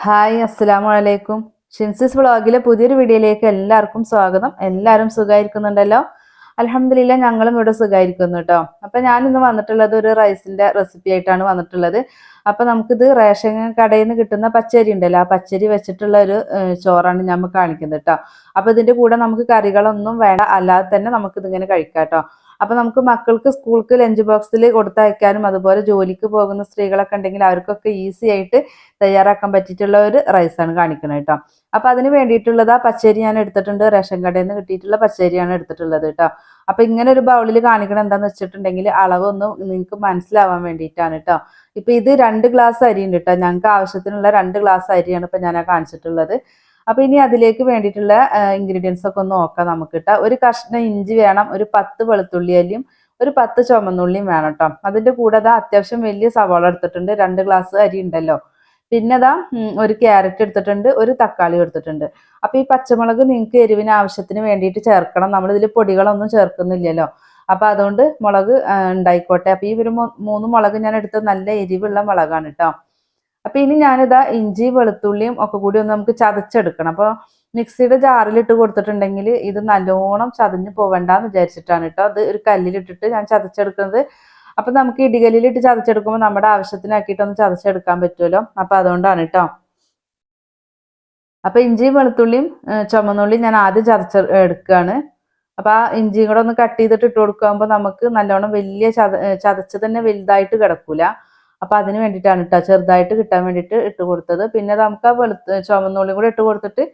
Hi അസ്സലാമു അലൈക്കും ഷിൻസിസ് വ്ളോഗിലെ പുതിയൊരു വീഡിയോയിലേക്ക് എല്ലാവർക്കും സ്വാഗതം. എല്ലാവരും സുഖമായിരിക്കുന്നുണ്ടല്ലോ അലഹമില്ല ഞങ്ങളും ഇവിടെ സുഖമായിരിക്കുന്നു കേട്ടോ അപ്പൊ ഞാൻ ഇന്ന് വന്നിട്ടുള്ളത് ഒരു റൈസിന്റെ റെസിപ്പി ആയിട്ടാണ് വന്നിട്ടുള്ളത്. അപ്പൊ നമുക്കിത് റേഷൻ കടയിൽ നിന്ന് കിട്ടുന്ന പച്ചരി ഉണ്ടല്ലോ ആ പച്ചരി വെച്ചിട്ടുള്ള ഒരു ചോറാണ് ഞാൻ കാണിക്കുന്നത് കേട്ടോ അപ്പൊ ഇതിന്റെ കൂടെ നമുക്ക് കറികളൊന്നും വേണ്ട അല്ലാതെ തന്നെ നമുക്ക് ഇതിങ്ങനെ കഴിക്കാം കേട്ടോ അപ്പൊ നമുക്ക് മക്കൾക്ക് സ്കൂൾക്ക് ലഞ്ച് ബോക്സിൽ കൊടുത്തയക്കാനും അതുപോലെ ജോലിക്ക് പോകുന്ന സ്ത്രീകളൊക്കെ ഉണ്ടെങ്കിൽ അവർക്കൊക്കെ ഈസി ആയിട്ട് തയ്യാറാക്കാൻ പറ്റിയിട്ടുള്ള ഒരു റൈസാണ് കാണിക്കുന്നത് കേട്ടോ അപ്പൊ അതിന് വേണ്ടിയിട്ടുള്ളത് ആ പച്ചരി ഞാൻ എടുത്തിട്ടുണ്ട്. റേഷൻ കടയിൽ നിന്ന് കിട്ടിയിട്ടുള്ള പച്ചരിയാണ് എടുത്തിട്ടുള്ളത് കേട്ടോ അപ്പൊ ഇങ്ങനെ ഒരു ബൗളിൽ കാണിക്കണം എന്താന്ന് വെച്ചിട്ടുണ്ടെങ്കിൽ അളവൊന്ന് നിങ്ങൾക്ക് മനസ്സിലാവാൻ വേണ്ടിയിട്ടാണ് കേട്ടോ ഇപ്പൊ ഇത് രണ്ട് ഗ്ലാസ് അരി ഉണ്ട് കേട്ടോ ഞങ്ങൾക്ക് ആവശ്യത്തിനുള്ള രണ്ട് ഗ്ലാസ് അരിയാണ് ഇപ്പൊ ഞാൻ കാണിച്ചിട്ടുള്ളത്. അപ്പൊ ഇനി അതിലേക്ക് വേണ്ടിയിട്ടുള്ള ഇൻഗ്രീഡിയൻസ് ഒക്കെ ഒന്ന് നോക്കാം നമുക്ക് കേട്ടോ ഒരു കഷ്ണം ഇഞ്ചി വേണം ഒരു പത്ത് വെളുത്തുള്ളി അല്ലിയും ഒരു പത്ത് ചുമന്നുള്ളിയും വേണം കേട്ടോ അതിന്റെ കൂടെ അതാ അത്യാവശ്യം വലിയ സവാള എടുത്തിട്ടുണ്ട് രണ്ട് ഗ്ലാസ് അരി ഉണ്ടല്ലോ. പിന്നെ ദാ ഒരു ക്യാരറ്റ് എടുത്തിട്ടുണ്ട് ഒരു തക്കാളി എടുത്തിട്ടുണ്ട്. അപ്പൊ ഈ പച്ചമുളക് നിങ്ങൾക്ക് എരിവിന് ആവശ്യത്തിന് വേണ്ടിയിട്ട് ചേർക്കണം. നമ്മൾ ഇതിൽ പൊടികളൊന്നും ചേർക്കുന്നില്ലല്ലോ. അപ്പൊ അതുകൊണ്ട് മുളക് ഉണ്ടായിക്കോട്ടെ. അപ്പൊ ഈ ഒരു മൂന്ന് മുളക് ഞാൻ എടുത്തത് നല്ല എരിവുള്ള മുളകാണ് കേട്ടോ അപ്പൊ ഇനി ഞാനിതാ ഇഞ്ചി വെളുത്തുള്ളിയും ഒക്കെ കൂടി ഒന്ന് നമുക്ക് ചതച്ചെടുക്കണം. അപ്പൊ മിക്സിയുടെ ജാറിലിട്ട് കൊടുത്തിട്ടുണ്ടെങ്കിൽ ഇത് നല്ലോണം ചതഞ്ഞു പോവണ്ടെന്ന് വിചാരിച്ചിട്ടാണ് കേട്ടോ അത് ഒരു കല്ലിലിട്ടിട്ട് ഞാൻ ചതച്ചെടുക്കുന്നത്. അപ്പൊ നമുക്ക് ഇടികല്ലിലിട്ട് ചതച്ചെടുക്കുമ്പോൾ നമ്മുടെ ആവശ്യത്തിനാക്കിയിട്ടൊന്ന് ചതച്ചെടുക്കാൻ പറ്റുമല്ലോ. അപ്പൊ അതുകൊണ്ടാണ് കേട്ടോ അപ്പൊ ഇഞ്ചിയും വെളുത്തുള്ളിയും ചുമന്നുള്ളിയും ഞാൻ ആദ്യം ചതച്ച എടുക്കുകയാണ് അപ്പൊ ആ ഇഞ്ചിയും കൂടെ ഒന്ന് കട്ട് ചെയ്തിട്ട് ഇട്ട് കൊടുക്കുമ്പോൾ നമുക്ക് നല്ലോണം വലിയ ചത ചതച്ച് തന്നെ വലുതായിട്ട് കിടക്കൂല. അപ്പൊ അതിന് വേണ്ടിയിട്ടാണ് കേട്ടോ ചെറുതായിട്ട് കിട്ടാൻ വേണ്ടിയിട്ട് ഇട്ട് കൊടുത്തത്. പിന്നെ നമുക്ക് ആ വെളുത്ത ചുമന്നുള്ളിയും കൂടെ ഇട്ട് കൊടുത്തിട്ട്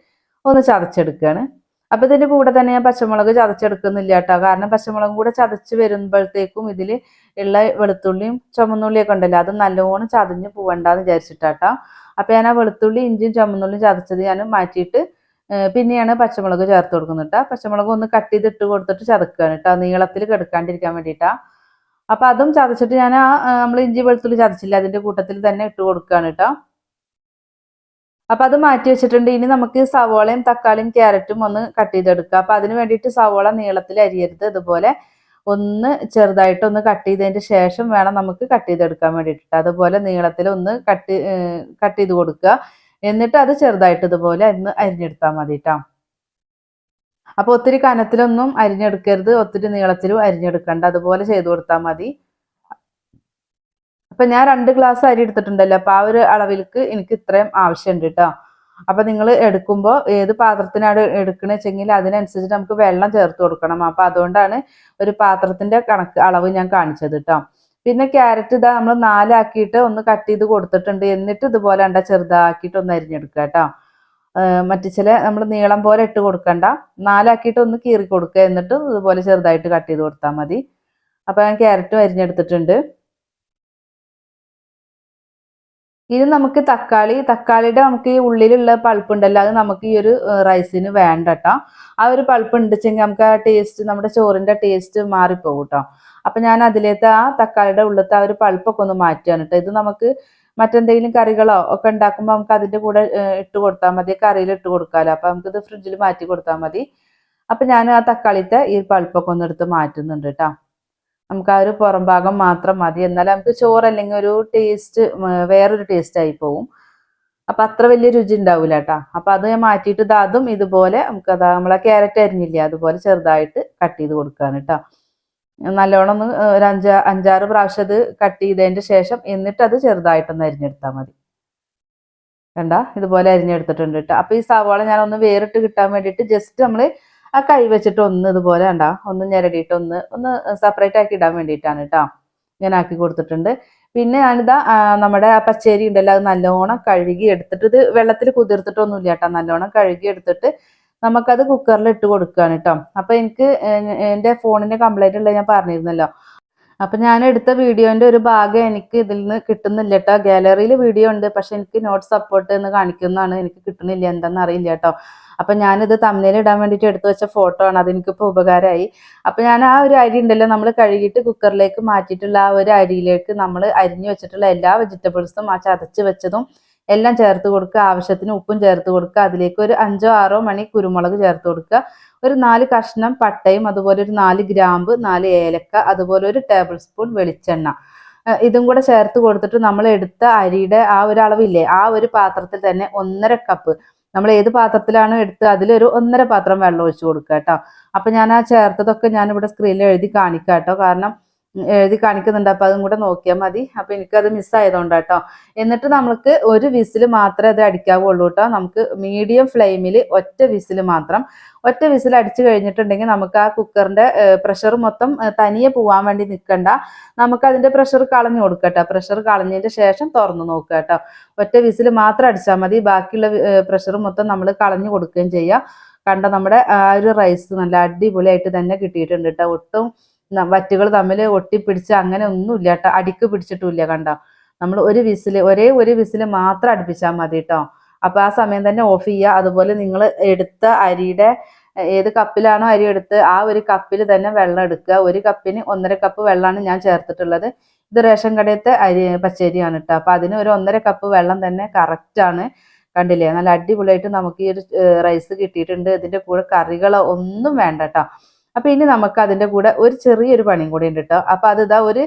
ഒന്ന് ചതച്ചെടുക്കുകയാണ് അപ്പൊ ഇതിന്റെ കൂടെ തന്നെ ഞാൻ പച്ചമുളക് ചതച്ചെടുക്കുന്നില്ല കേട്ടോ കാരണം പച്ചമുളകും കൂടെ ചതച്ച് വരുമ്പോഴത്തേക്കും ഇതിൽ ഉള്ള വെളുത്തുള്ളിയും ചുമന്നുള്ളിയും ഒക്കെ ഉണ്ടല്ലോ അത് നല്ലോണം ചതഞ്ഞ് പോവണ്ടെന്ന് വിചാരിച്ചിട്ടാട്ടോ അപ്പൊ ഞാൻ ആ വെളുത്തുള്ളി ഇഞ്ചിയും ചുമന്നുള്ളിയും ചതച്ചത് ഞാൻ മാറ്റിയിട്ട് പിന്നെയാണ് പച്ചമുളക് ചേർത്ത് കൊടുക്കുന്നത് കേട്ടോ പച്ചമുളക് ഒന്ന് കട്ട് ചെയ്തിട്ട് കൊടുത്തിട്ട് ചതക്കുകയാണ് കേട്ടോ നീളത്തിൽ കിടക്കാണ്ടിരിക്കാൻ വേണ്ടിയിട്ടാ. അപ്പൊ അതും ചതച്ചിട്ട് ഞാൻ ആ നമ്മൾ ഇഞ്ചി വെളുത്തുള്ളി ചതച്ചില്ല അതിന്റെ കൂട്ടത്തിൽ തന്നെ ഇട്ട് കൊടുക്കുകയാണ് കേട്ടോ അപ്പൊ അത് മാറ്റി വെച്ചിട്ടുണ്ട്. ഇനി നമുക്ക് സവോളയും തക്കാളിയും ക്യാരറ്റും ഒന്ന് കട്ട് ചെയ്തെടുക്കാം. അപ്പൊ അതിന് വേണ്ടിയിട്ട് സവോള നീളത്തിൽ അരിയരുത് ഇതുപോലെ. ഒന്ന് ചെറുതായിട്ട് ഒന്ന് കട്ട് ചെയ്തതിന്റെ ശേഷം വേണം നമുക്ക് കട്ട് ചെയ്തെടുക്കാൻ വേണ്ടിയിട്ട്. അതുപോലെ നീളത്തിൽ ഒന്ന് കട്ട് കട്ട് ചെയ്ത് കൊടുക്കുക എന്നിട്ട് അത് ചെറുതായിട്ട് ഇതുപോലെ ഒന്ന് അരിഞ്ഞെടുത്താൽ മതി കേട്ടോ അപ്പൊ ഒത്തിരി കനത്തിലൊന്നും അരിഞ്ഞെടുക്കരുത് ഒത്തിരി നീളത്തിലും അരിഞ്ഞെടുക്കണ്ട. അതുപോലെ ചെയ്ത് കൊടുത്താൽ മതി. അപ്പൊ ഞാൻ രണ്ട് ഗ്ലാസ് അരി എടുത്തിട്ടുണ്ടല്ലോ. അപ്പൊ ആ ഒരു അളവിലേക്ക് എനിക്ക് ഇത്രയും ആവശ്യമുണ്ട് കേട്ടോ അപ്പൊ നിങ്ങൾ എടുക്കുമ്പോൾ ഏത് പാത്രത്തിനാണ് എടുക്കണ വെച്ചെങ്കിൽ അതിനനുസരിച്ച് നമുക്ക് വെള്ളം ചേർത്ത് കൊടുക്കണം. അപ്പൊ അതുകൊണ്ടാണ് ഒരു പാത്രത്തിന്റെ കണക്ക് അളവ് ഞാൻ കാണിച്ചത് കേട്ടോ പിന്നെ ക്യാരറ്റ് ഇതാ നമ്മൾ നാലാക്കിയിട്ട് ഒന്ന് കട്ട് ചെയ്ത് കൊടുത്തിട്ടുണ്ട്. എന്നിട്ട് ഇതുപോലെ ഉണ്ട ചെറുതാക്കിയിട്ട് ഒന്ന് അരിഞ്ഞെടുക്കുക കേട്ടോ മറ്റു ചില നമ്മൾ നീളം പോലെ ഇട്ട് കൊടുക്കണ്ട. നാലാക്കിയിട്ട് ഒന്ന് കീറി കൊടുക്കുക. എന്നിട്ട് ഇതുപോലെ ചെറുതായിട്ട് കട്ട് ചെയ്ത് കൊടുത്താൽ മതി. അപ്പൊ ഞാൻ ക്യാരറ്റും അരിഞ്ഞെടുത്തിട്ടുണ്ട് ഇനി നമുക്ക് തക്കാളി തക്കാളിയുടെ നമുക്ക് ഈ ഉള്ളിലുള്ള പൾപ്പ് ഉണ്ടല്ലോ അത് നമുക്ക് ഈ ഒരു റൈസിന് വേണ്ട കേട്ടോ ആ ഒരു പൾപ്പ് ഉണ്ടെച്ചെങ്കിൽ നമുക്ക് ആ ടേസ്റ്റ് നമ്മുടെ ചോറിന്റെ ടേസ്റ്റ് മാറിപ്പോകും കേട്ടോ അപ്പൊ ഞാൻ അതിലേക്ക് ആ തക്കാളിയുടെ ഉള്ളിലത്തെ ആ ഒരു പൾപ്പൊക്കെ ഒന്ന് മാറ്റുകയാണ് കേട്ടോ ഇത് നമുക്ക് മറ്റെന്തെങ്കിലും കറികളോ ഒക്കെ ഉണ്ടാക്കുമ്പോൾ നമുക്ക് അതിന്റെ കൂടെ ഇട്ട് കൊടുത്താൽ മതി. കറിയിൽ ഇട്ട് കൊടുക്കാമല്ലോ അപ്പം നമുക്കിത് ഫ്രിഡ്ജിൽ മാറ്റി കൊടുത്താൽ മതി. അപ്പം ഞാൻ ആ തക്കാളിത്തെ ഈ പൾപ്പൊക്കെ ഒന്ന് എടുത്ത് മാറ്റുന്നുണ്ട് കേട്ടോ. നമുക്ക് ആ ഒരു പുറം ഭാഗം മാത്രം മതി. എന്നാൽ നമുക്ക് ചോറ് അല്ലെങ്കിൽ ഒരു ടേസ്റ്റ് വേറൊരു ടേസ്റ്റ് ആയി പോവും. അപ്പം അത്ര വലിയ രുചി ഉണ്ടാവില്ല കേട്ടോ. അപ്പം അത് ഞാൻ മാറ്റിയിട്ട് ഇത് അതും ഇതുപോലെ നമുക്ക് അതാ നമ്മളെ ക്യാരറ്റ് അരിഞ്ഞില്ലേ അതുപോലെ ചെറുതായിട്ട് കട്ട് ചെയ്ത് കൊടുക്കുകയാണ് കേട്ടോ. നല്ലോണം ഒന്ന് ഒരു അഞ്ചാ അഞ്ചാറ് പ്രാവശ്യം അത് കട്ട് ചെയ്തതിന്റെ ശേഷം എന്നിട്ട് അത് ചെറുതായിട്ടൊന്ന് അരിഞ്ഞെടുത്താൽ മതി. കണ്ട? ഇതുപോലെ അരിഞ്ഞെടുത്തിട്ടുണ്ട് കേട്ടോ അപ്പൊ ഈ സവാള ഞാൻ ഒന്ന് വേറിട്ട് കിട്ടാൻ വേണ്ടിയിട്ട് ജസ്റ്റ് നമ്മൾ ആ കൈ വെച്ചിട്ട് ഒന്ന് ഇതുപോലെ കണ്ട? ഒന്ന് ഞെരടിയിട്ട് ഒന്ന് ഒന്ന് സെപ്പറേറ്റ് ആക്കി ഇടാൻ വേണ്ടിയിട്ടാണ് കേട്ടോ ഞാൻ ആക്കി കൊടുത്തിട്ടുണ്ട്. പിന്നെ ഞാനിതാ നമ്മുടെ ആ പച്ചരി ഉണ്ടല്ലോ അത് നല്ലോണം കഴുകി എടുത്തിട്ട് ഇത് വെള്ളത്തിൽ കുതിർത്തിട്ടൊന്നുമില്ല കേട്ടോ നല്ലോണം കഴുകി എടുത്തിട്ട് നമുക്കത് കുക്കറിൽ ഇട്ട് കൊടുക്കുകയാണ് കേട്ടോ അപ്പൊ എനിക്ക് എന്റെ ഫോണിന് കംപ്ലൈന്റ് ഉള്ളത് ഞാൻ പറഞ്ഞിരുന്നല്ലോ. അപ്പൊ ഞാൻ എടുത്ത വീഡിയോന്റെ ഒരു ഭാഗം എനിക്ക് ഇതിൽ നിന്ന് കിട്ടുന്നില്ല കേട്ടോ ഗാലറിയിൽ വീഡിയോ ഉണ്ട് പക്ഷെ എനിക്ക് നോട്ട് സപ്പോർട്ട് എന്ന് കാണിക്കുന്നതാണ്. എനിക്ക് കിട്ടുന്നില്ല എന്താണെന്ന് അറിയില്ല കേട്ടോ അപ്പൊ ഞാനിത് തമ്മിൽ ഇടാൻ വേണ്ടിയിട്ട് എടുത്തു വെച്ച ഫോട്ടോ ആണ്. അതെനിക്കിപ്പോൾ ഉപകാരമായി. അപ്പൊ ഞാൻ ആ ഒരു അരി ഉണ്ടല്ലോ നമ്മൾ കഴുകിയിട്ട് കുക്കറിലേക്ക് മാറ്റിയിട്ടുള്ള ആ ഒരു അരിയിലേക്ക് നമ്മൾ അരിഞ്ഞു വെച്ചിട്ടുള്ള എല്ലാ വെജിറ്റബിൾസും ആ ചതച്ച് വെച്ചതും എല്ലാം ചേർത്ത് കൊടുക്കുക ആവശ്യത്തിന് ഉപ്പും ചേർത്ത് കൊടുക്കുക അതിലേക്ക് ഒരു അഞ്ചോ ആറോ മണി കുരുമുളക് ചേർത്ത് കൊടുക്കുക. ഒരു നാല് കഷ്ണം പട്ടയും അതുപോലെ ഒരു നാല് ഗ്രാമ്പ് നാല് ഏലക്ക അതുപോലെ ഒരു ടേബിൾ സ്പൂൺ വെളിച്ചെണ്ണ. ഇതും കൂടെ ചേർത്ത് കൊടുത്തിട്ട് നമ്മൾ എടുത്ത അരിയുടെ ആ ഒരു അളവില്ലേ ആ ഒരു പാത്രത്തിൽ തന്നെ ഒന്നര കപ്പ് നമ്മൾ ഏത് പാത്രത്തിലാണ് എടുത്ത് അതിലൊരു ഒന്നര പാത്രം വെള്ളം ഒഴിച്ചു കൊടുക്കുക കേട്ടോ. അപ്പൊ ഞാൻ ആ ചേർത്തതൊക്കെ ഞാൻ ഇവിടെ സ്ക്രീനിൽ എഴുതി കാണിക്കാം കേട്ടോ. കാരണം എഴുതി കാണിക്കുന്നുണ്ട്. അപ്പൊ അതും കൂടെ നോക്കിയാൽ മതി. അപ്പൊ എനിക്കത് മിസ്സായതുകൊണ്ട് കേട്ടോ എന്നിട്ട് നമ്മൾക്ക് ഒരു വിസിൽ മാത്രമേ അത് അടിക്കാവുള്ളൂ കേട്ടോ നമുക്ക് മീഡിയം ഫ്ലെയിമിൽ ഒറ്റ വിസിൽ മാത്രം. ഒറ്റ വിസിൽ അടിച്ചു കഴിഞ്ഞിട്ടുണ്ടെങ്കിൽ നമുക്ക് ആ കുക്കറിന്റെ പ്രഷർ മൊത്തം തനിയെ പോവാൻ വേണ്ടി നിൽക്കണ്ട നമുക്ക് അതിന്റെ പ്രഷർ കളഞ്ഞു കൊടുക്കട്ടോ പ്രഷർ കളഞ്ഞതിന്റെ ശേഷം തുറന്നു നോക്കുക കേട്ടോ ഒറ്റ വിസിൽ മാത്രം അടിച്ചാൽ മതി. ബാക്കിയുള്ള പ്രഷർ മൊത്തം നമ്മൾ കളഞ്ഞു കൊടുക്കുകയും ചെയ്യാം. കണ്ട നമ്മുടെ ആ ഒരു റൈസ് നല്ല അടിപൊളിയായിട്ട് തന്നെ കിട്ടിയിട്ടുണ്ട് കേട്ടോ ഒട്ടും വറ്റുകൾ തമ്മിൽ ഒട്ടിപ്പിടിച്ച് അങ്ങനെ ഒന്നുമില്ല കേട്ടോ. അടിക്ക് പിടിച്ചിട്ടില്ല കണ്ടോ. നമ്മൾ ഒരു വിസിൽ ഒരേ ഒരു വിസിൽ മാത്രം അടുപ്പിച്ചാൽ മതി കേട്ടോ. അപ്പൊ ആ സമയം തന്നെ ഓഫ് ചെയ്യുക. അതുപോലെ നിങ്ങൾ എടുത്ത അരിയുടെ ഏത് കപ്പിലാണോ അരി എടുത്ത് ആ ഒരു കപ്പിൽ തന്നെ വെള്ളം എടുക്കുക. ഒരു കപ്പിന് ഒന്നര കപ്പ് വെള്ളമാണ് ഞാൻ ചേർത്തിട്ടുള്ളത്. ഇത് റേഷൻ കടയത്തെ അരി പച്ചരിയാണ് കേട്ടോ. അപ്പൊ അതിന് ഒരു ഒന്നര കപ്പ് വെള്ളം തന്നെ കറക്റ്റ് ആണ്. കണ്ടില്ലേ? നല്ല അടിപൊളിയായിട്ട് നമുക്ക് ഈ ഒരു റൈസ് കിട്ടിയിട്ടുണ്ട്. ഇതിന്റെ കൂടെ കറികളോ ഒന്നും വേണ്ട കേട്ടോ. അപ്പൊ ഇനി നമുക്ക് അതിന്റെ കൂടെ ഒരു ചെറിയൊരു പണിയും കൂടി ഉണ്ട് കേട്ടോ അപ്പൊ അത് ഇതാ ഒരു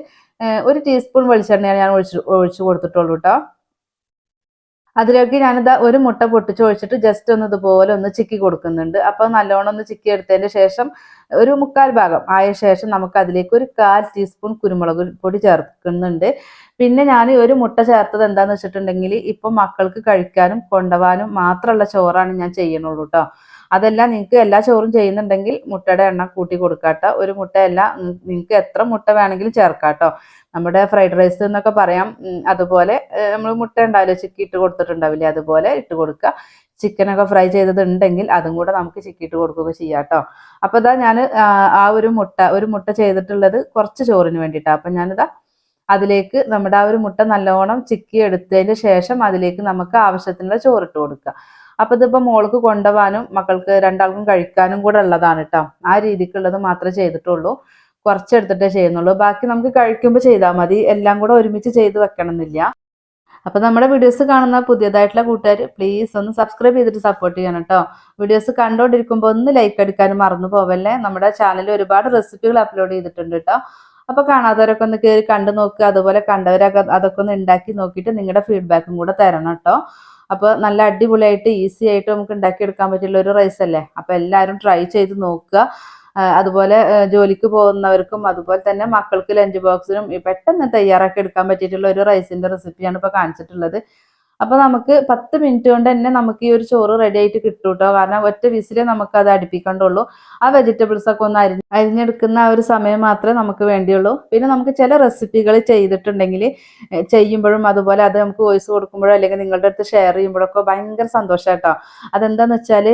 ഒരു ടീസ്പൂൺ വെളിച്ചെണ്ണയാണ് ഞാൻ ഒഴിച്ച് ഒഴിച്ചു കൊടുത്തിട്ടുള്ളൂ കേട്ടോ അതിലേക്ക് ഞാനിതാ ഒരു മുട്ട പൊട്ടിച്ച് ഒഴിച്ചിട്ട് ജസ്റ്റ് ഒന്ന് ഇതുപോലെ ഒന്ന് ചിക്കി കൊടുക്കുന്നുണ്ട്. അപ്പൊ നല്ലോണം ഒന്ന് ചിക്കി എടുത്തതിന് ശേഷം ഒരു മുക്കാൽ ഭാഗം ആയ ശേഷം നമുക്ക് അതിലേക്ക് ഒരു കാൽ ടീസ്പൂൺ കുരുമുളക് പൊടി ചേർക്കുന്നുണ്ട്. പിന്നെ ഞാൻ ഒരു മുട്ട ചേർത്തത് എന്താന്ന് വെച്ചിട്ടുണ്ടെങ്കിൽ ഇപ്പൊ മക്കൾക്ക് കഴിക്കാനും കൊണ്ടുപോകാനും മാത്രമുള്ള ചോറാണ് ഞാൻ ചെയ്യണുള്ളൂ കേട്ടോ അതല്ല നിങ്ങൾക്ക് എല്ലാ ചോറും ചെയ്യുന്നുണ്ടെങ്കിൽ മുട്ടയുടെ എണ്ണ കൂട്ടി കൊടുക്കാട്ടോ. ഒരു മുട്ടയല്ല നിങ്ങൾക്ക് എത്ര മുട്ട വേണമെങ്കിലും ചേർക്കാട്ടോ. നമ്മുടെ ഫ്രൈഡ് റൈസ് എന്നൊക്കെ പറയാം അതുപോലെ നമ്മൾ മുട്ട ഉണ്ടാവില്ല ചിക്കി ഇട്ട് കൊടുത്തിട്ടുണ്ടാവില്ലേ അതുപോലെ ഇട്ട് കൊടുക്കുക ചിക്കനൊക്കെ ഫ്രൈ ചെയ്തതുണ്ടെങ്കിൽ അതും കൂടെ നമുക്ക് ചിക്കി ഇട്ട് കൊടുക്കുകയൊക്കെ ചെയ്യാം കേട്ടോ അപ്പൊ ഇതാ ഞാൻ ആ ഒരു മുട്ട ഒരു മുട്ട ചെയ്തിട്ടുള്ളത് കുറച്ച് ചോറിന് വേണ്ടിയിട്ടാണ് അപ്പൊ ഞാനിതാ അതിലേക്ക് നമ്മുടെ ആ ഒരു മുട്ട നല്ലോണം ചിക്കി എടുത്തതിന് ശേഷം അതിലേക്ക് നമുക്ക് ആവശ്യത്തിനുള്ള ചോറിട്ട് കൊടുക്കുക അപ്പൊ ഇതിപ്പോ മോൾക്ക് കൊണ്ടുപോകാനും മക്കൾക്ക് രണ്ടാൾക്കും കഴിക്കാനും കൂടെ ഉള്ളതാണ് കേട്ടോ ആ രീതിക്കുള്ളത് മാത്രമേ ചെയ്തിട്ടുള്ളൂ. കുറച്ചെടുത്തിട്ടേ ചെയ്യുന്നുള്ളൂ. ബാക്കി നമുക്ക് കഴിക്കുമ്പോൾ ചെയ്താൽ മതി. എല്ലാം കൂടെ ഒരുമിച്ച് ചെയ്ത് വെക്കണം എന്നില്ല അപ്പൊ നമ്മുടെ വീഡിയോസ് കാണുന്ന പുതിയതായിട്ടുള്ള കൂട്ടുകാർ പ്ലീസ് ഒന്ന് സബ്സ്ക്രൈബ് ചെയ്തിട്ട് സപ്പോർട്ട് ചെയ്യണം കേട്ടോ വീഡിയോസ് കണ്ടോണ്ടിരിക്കുമ്പോൾ ഒന്ന് ലൈക്ക് അടിക്കാനും മറന്നു പോവല്ലേ? നമ്മുടെ ചാനലിൽ ഒരുപാട് റെസിപ്പികൾ അപ്ലോഡ് ചെയ്തിട്ടുണ്ട് കേട്ടോ അപ്പൊ കാണാത്തവരൊക്കെ ഒന്ന് കയറി കണ്ടു നോക്കുക അതുപോലെ കണ്ടവരൊക്കെ അതൊക്കെ ഒന്ന് ഉണ്ടാക്കി നോക്കിയിട്ട് നിങ്ങളുടെ ഫീഡ്ബാക്കും കൂടെ തരണം കേട്ടോ അപ്പൊ നല്ല അടിപൊളിയായിട്ട് ഈസി ആയിട്ട് നമുക്ക് ഉണ്ടാക്കിയെടുക്കാൻ പറ്റുള്ള ഒരു റൈസ് അല്ലേ? അപ്പോൾ എല്ലാവരും ട്രൈ ചെയ്ത് നോക്കുക. അതുപോലെ ജോലിക്ക് പോകുന്നവർക്കും അതുപോലെ തന്നെ മക്കൾക്ക് ലഞ്ച് ബോക്സിനും പെട്ടെന്ന് തയ്യാറാക്കി എടുക്കാൻ പറ്റിയിട്ടുള്ള ഒരു റൈസിന്റെ റെസിപ്പിയാണ് ഇപ്പോൾ കാണിച്ചിട്ടുള്ളത്. അപ്പൊ നമുക്ക് പത്ത് മിനിറ്റ് കൊണ്ട് തന്നെ നമുക്ക് ഈ ഒരു ചോറ് റെഡി ആയിട്ട് കിട്ടും കേട്ടോ കാരണം ഒറ്റ വിസിലേ നമുക്ക് അത് അടുപ്പിക്കണ്ടുള്ളൂ. ആ വെജിറ്റബിൾസ് ഒക്കെ ഒന്ന് അരി അരിഞ്ഞെടുക്കുന്ന ആ ഒരു സമയം മാത്രമേ നമുക്ക് വേണ്ടിയുള്ളൂ. പിന്നെ നമുക്ക് ചില റെസിപ്പികൾ ചെയ്തിട്ടുണ്ടെങ്കിൽ ചെയ്യുമ്പോഴും അതുപോലെ അത് നമുക്ക് വോയിസ് കൊടുക്കുമ്പോഴോ അല്ലെങ്കിൽ നിങ്ങളുടെ അടുത്ത് ഷെയർ ചെയ്യുമ്പോഴൊക്കെ ഭയങ്കര സന്തോഷം കേട്ടോ അതെന്താന്ന് വെച്ചാൽ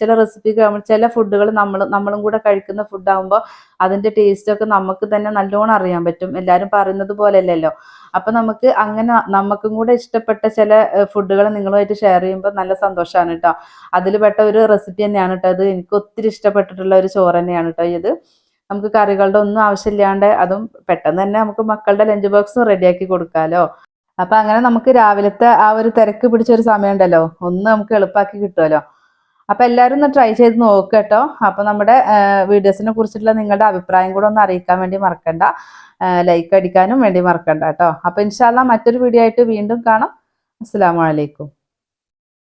ചില റെസിപ്പികൾ ചില ഫുഡുകൾ നമ്മൾ നമ്മളും കൂടെ കഴിക്കുന്ന ഫുഡ് ഫുഡാകുമ്പോൾ അതിന്റെ ടേസ്റ്റ് ഒക്കെ നമുക്ക് തന്നെ നല്ലോണം അറിയാൻ പറ്റും. എല്ലാവരും പറയുന്നത് പോലെ അല്ലല്ലോ അപ്പൊ നമുക്ക് അങ്ങനെ നമുക്കും കൂടെ ഇഷ്ടപ്പെട്ട ചില ഫുഡുകൾ നിങ്ങളുമായിട്ട് ഷെയർ ചെയ്യുമ്പോൾ നല്ല സന്തോഷമാണ് കേട്ടോ അതിൽ പെട്ട ഒരു റെസിപ്പി തന്നെയാണ് കേട്ടോ അത് എനിക്ക് ഒത്തിരി ഇഷ്ടപ്പെട്ടിട്ടുള്ള ഒരു ചോറ് തന്നെയാണ് കേട്ടോ ഇത്. നമുക്ക് കറികളുടെ ഒന്നും ആവശ്യമില്ലാണ്ട് അതും പെട്ടെന്ന് തന്നെ നമുക്ക് മക്കളുടെ ലഞ്ച് ബോക്സും റെഡിയാക്കി കൊടുക്കാലോ. അപ്പൊ അങ്ങനെ നമുക്ക് രാവിലത്തെ ആ ഒരു തിരക്ക് പിടിച്ച ഒരു സമയമുണ്ടല്ലോ. ഒന്ന് നമുക്ക് എളുപ്പമാക്കി കിട്ടുമല്ലോ അപ്പൊ എല്ലാവരും ഒന്ന് ട്രൈ ചെയ്ത് നോക്കുക കേട്ടോ അപ്പൊ നമ്മുടെ വീഡിയോസിനെ കുറിച്ചിട്ടുള്ള നിങ്ങളുടെ അഭിപ്രായം കൂടെ ഒന്ന് അറിയിക്കാൻ വേണ്ടി മറക്കണ്ട. ലൈക്ക് അടിക്കാനും വേണ്ടി മറക്കണ്ട കേട്ടോ. അപ്പൊ ഇൻഷാല്ല മറ്റൊരു വീഡിയോ ആയിട്ട് വീണ്ടും കാണാം. അസ്സാം അലൈക്കും.